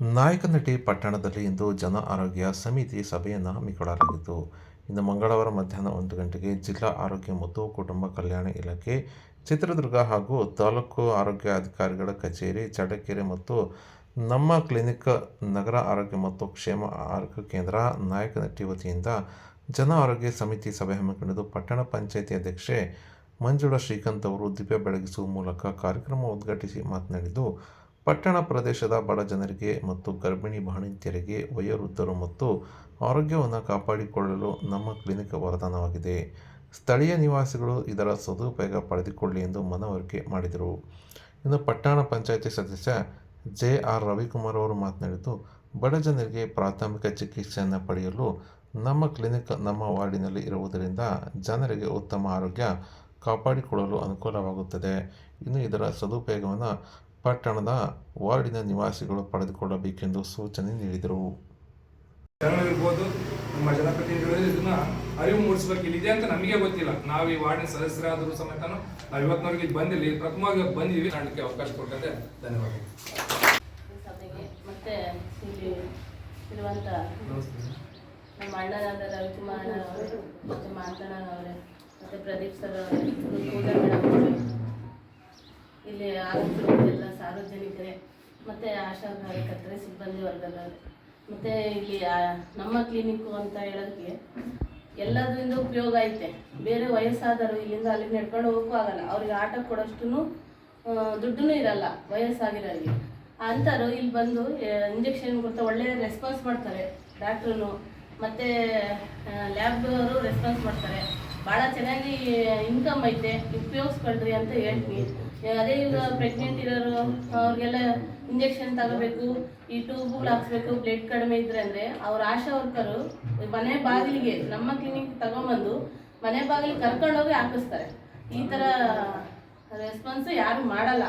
ನಾಯಕನಹಟ್ಟಿ ಪಟ್ಟಣದಲ್ಲಿ ಇಂದು ಜನ ಆರೋಗ್ಯ ಸಮಿತಿ ಸಭೆಯನ್ನು ಹಮ್ಮಿಕೊಳ್ಳಲಾಗಿತ್ತು. ಇಂದು ಮಂಗಳವಾರ ಮಧ್ಯಾಹ್ನ ಒಂದು ಗಂಟೆಗೆ ಜಿಲ್ಲಾ ಆರೋಗ್ಯ ಮತ್ತು ಕುಟುಂಬ ಕಲ್ಯಾಣ ಇಲಾಖೆ, ಚಿತ್ರದುರ್ಗ ಹಾಗೂ ತಾಲೂಕು ಆರೋಗ್ಯ ಅಧಿಕಾರಿಗಳ ಕಚೇರಿ, ಚಳ್ಳಕೆರೆ ಮತ್ತು ನಮ್ಮ ಕ್ಲಿನಿಕ್, ನಗರ ಆರೋಗ್ಯ ಮತ್ತು ಕ್ಷೇಮ ಆರೋಗ್ಯ ಕೇಂದ್ರ, ನಾಯಕನಹಟ್ಟಿ ವತಿಯಿಂದ ಜನ ಆರೋಗ್ಯ ಸಮಿತಿ ಸಭೆ ಹಮ್ಮಿಕೊಂಡಿದ್ದು, ಪಟ್ಟಣ ಪಂಚಾಯಿತಿ ಅಧ್ಯಕ್ಷೆ ಮಂಜುಳಾ ಶ್ರೀಕಾಂತ್ ಅವರು ದಿವ್ಯ ಬೆಳಗಿಸುವ ಮೂಲಕ ಕಾರ್ಯಕ್ರಮ ಉದ್ಘಾಟಿಸಿ ಮಾತನಾಡಿದ್ದು ಪಟ್ಟಣ ಪ್ರದೇಶದ ಬಡ ಜನರಿಗೆ ಮತ್ತು ಗರ್ಭಿಣಿ ಬಾಣಂತಿಯರಿಗೆ ವಯೋವೃದ್ಧರು ಮತ್ತು ಆರೋಗ್ಯವನ್ನು ಕಾಪಾಡಿಕೊಳ್ಳಲು ನಮ್ಮ ಕ್ಲಿನಿಕ್ ವರದಾನವಾಗಿದೆ. ಸ್ಥಳೀಯ ನಿವಾಸಿಗಳು ಇದರ ಸದುಪಯೋಗ ಪಡೆದುಕೊಳ್ಳಿ ಎಂದು ಮನವರಿಕೆ ಮಾಡಿದರು. ಇನ್ನು ಪಟ್ಟಣ ಪಂಚಾಯಿತಿ ಸದಸ್ಯ ಜೆ ಆರ್ ರವಿಕುಮಾರ್ ಅವರು ಮಾತನಾಡಿದ್ದು, ಬಡ ಜನರಿಗೆ ಪ್ರಾಥಮಿಕ ಚಿಕಿತ್ಸೆಯನ್ನು ಪಡೆಯಲು ನಮ್ಮ ಕ್ಲಿನಿಕ್ ನಮ್ಮ ವಾರ್ಡಿನಲ್ಲಿ ಇರುವುದರಿಂದ ಜನರಿಗೆ ಉತ್ತಮ ಆರೋಗ್ಯ ಕಾಪಾಡಿಕೊಳ್ಳಲು ಅನುಕೂಲವಾಗುತ್ತದೆ. ಇನ್ನು ಇದರ ಸದುಪಯೋಗವನ್ನು ಪಟ್ಟಣದ ವಾರ್ಡಿನ ನಿವಾಸಿಗಳು ಪಡೆದುಕೊಳ್ಳಬೇಕೆಂದು ಸೂಚನೆ ನೀಡಿದರು. ಜನರಿರ್ಬೋದು ನಮ್ಮ ಜನಪ್ರತಿನಿಧಿಗಳು ಇದನ್ನ ಅರಿವು ಮೂಡಿಸ್ಬೇಕು. ಇಲ್ಲಿದೆ ಅಂತ ನಮಗೆ ಗೊತ್ತಿಲ್ಲ. ನಾವು ಈ ವಾರ್ಡಿನ ಸದಸ್ಯರಾದರೂ ಸಮೇತ ನಾವು ಇವತ್ತಿನವರೆಗೆ ಇಲ್ಲಿ ಬಂದಿಲ್ಲ. ಇಲ್ಲಿ ಪ್ರಥಮವಾಗಿ ಬಂದಿವಿ ಕಾರಣಕ್ಕೆ ಅವಕಾಶ ಕೊಟ್ಟಂತೆ. ಧನ್ಯವಾದಗಳು ಸಭೆಗೆ ಮತ್ತೆ ಇಲ್ಲಿ ಇರುವಂತ ನಮ್ಮ ಅಣ್ಣನಾದ ರವಿಕುಮಾರ್ ಅವರು ಮತ್ತೆ ಮಾತನಾಡ ಅವರೇ ಮತ್ತೆ ಪ್ರದೀಪ್ ಸರ್ ಅವರೇ ಇಲ್ಲಿ ಎಲ್ಲ ಸಾರ್ವಜನಿಕರೇ ಮತ್ತೆ ಆಶಾ ಕಾರ್ಯಕರ್ತರೆ ಸಿಬ್ಬಂದಿ ವರ್ಗದವರೇ. ಮತ್ತೆ ಇಲ್ಲಿ ನಮ್ಮ ಕ್ಲಿನಿಕ್ಕು ಅಂತ ಹೇಳೋದಕ್ಕೆ ಎಲ್ಲದರಿಂದ ಉಪಯೋಗ ಐತೆ. ಬೇರೆ ವಯಸ್ಸಾದರು ಇಲ್ಲಿಂದ ಅಲ್ಲಿಗೆ ನಡ್ಕೊಂಡು ಹೋಗೋಕ್ಕೂ ಆಗಲ್ಲ. ಅವ್ರಿಗೆ ಆಟ ಕೊಡೋಷ್ಟು ದುಡ್ಡು ಇರಲ್ಲ ವಯಸ್ಸಾಗಿರೋರಿಗೆ. ಅಂಥವ್ರು ಇಲ್ಲಿ ಬಂದು ಇಂಜೆಕ್ಷನ್ ಕೊಡ್ತಾ ಒಳ್ಳೆ ರೆಸ್ಪಾನ್ಸ್ ಮಾಡ್ತಾರೆ. ಡಾಕ್ಟ್ರು ಮತ್ತು ಲ್ಯಾಬ್ನವರು ರೆಸ್ಪಾನ್ಸ್ ಮಾಡ್ತಾರೆ. ಭಾಳ ಚೆನ್ನಾಗಿ ಇನ್ಕಮ್ ಐತೆ, ಉಪಯೋಗಿಸ್ಕೊಳ್ರಿ ಅಂತ ಹೇಳ್ತೀನಿ ಅದೇ ಈಗ ಪ್ರೆಗ್ನೆಂಟ್ ಇರೋರು, ಅವ್ರಿಗೆಲ್ಲ ಇಂಜೆಕ್ಷನ್ ತಗೋಬೇಕು, ಈ ಟ್ಯೂಬ್ಗಳು ಹಾಕ್ಸ್ಬೇಕು ಬ್ಲಡ್ ಕಡಿಮೆ ಇದ್ರೆ ಅಂದರೆ ಅವ್ರ ಆಶಾ ವರ್ಕರು ಮನೆ ಬಾಗಿಲಿಗೆ, ನಮ್ಮ ಕ್ಲಿನಿಕ್ ತಗೊಂಬಂದು ಮನೆ ಬಾಗಿಲಿಗೆ ಕರ್ಕೊಂಡೋಗಿ ಹಾಕಿಸ್ತಾರೆ. ಈ ಥರ ರೆಸ್ಪಾನ್ಸ್ ಯಾರು ಮಾಡಲ್ಲ.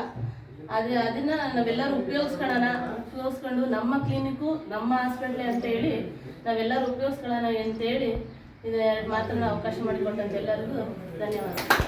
ಅದು, ಅದನ್ನ ನಾವೆಲ್ಲರೂ ಉಪಯೋಗಿಸ್ಕೊಳ್ಳೋಣ, ಉಪಯೋಗಿಸ್ಕೊಂಡು ನಮ್ಮ ಕ್ಲಿನಿಕ್ಕು ನಮ್ಮ ಹಾಸ್ಪಿಟ್ಲೆ ಅಂತ ಹೇಳಿ ನಾವೆಲ್ಲರೂ ಉಪಯೋಗಿಸ್ಕೊಳ್ಳೋಣ ಅಂತೇಳಿ ಇದು ಮಾತನ್ನ ಅವಕಾಶ ಮಾಡಿಕೊಟ್ಟಂತ ಎಲ್ಲರಿಗೂ ಧನ್ಯವಾದ.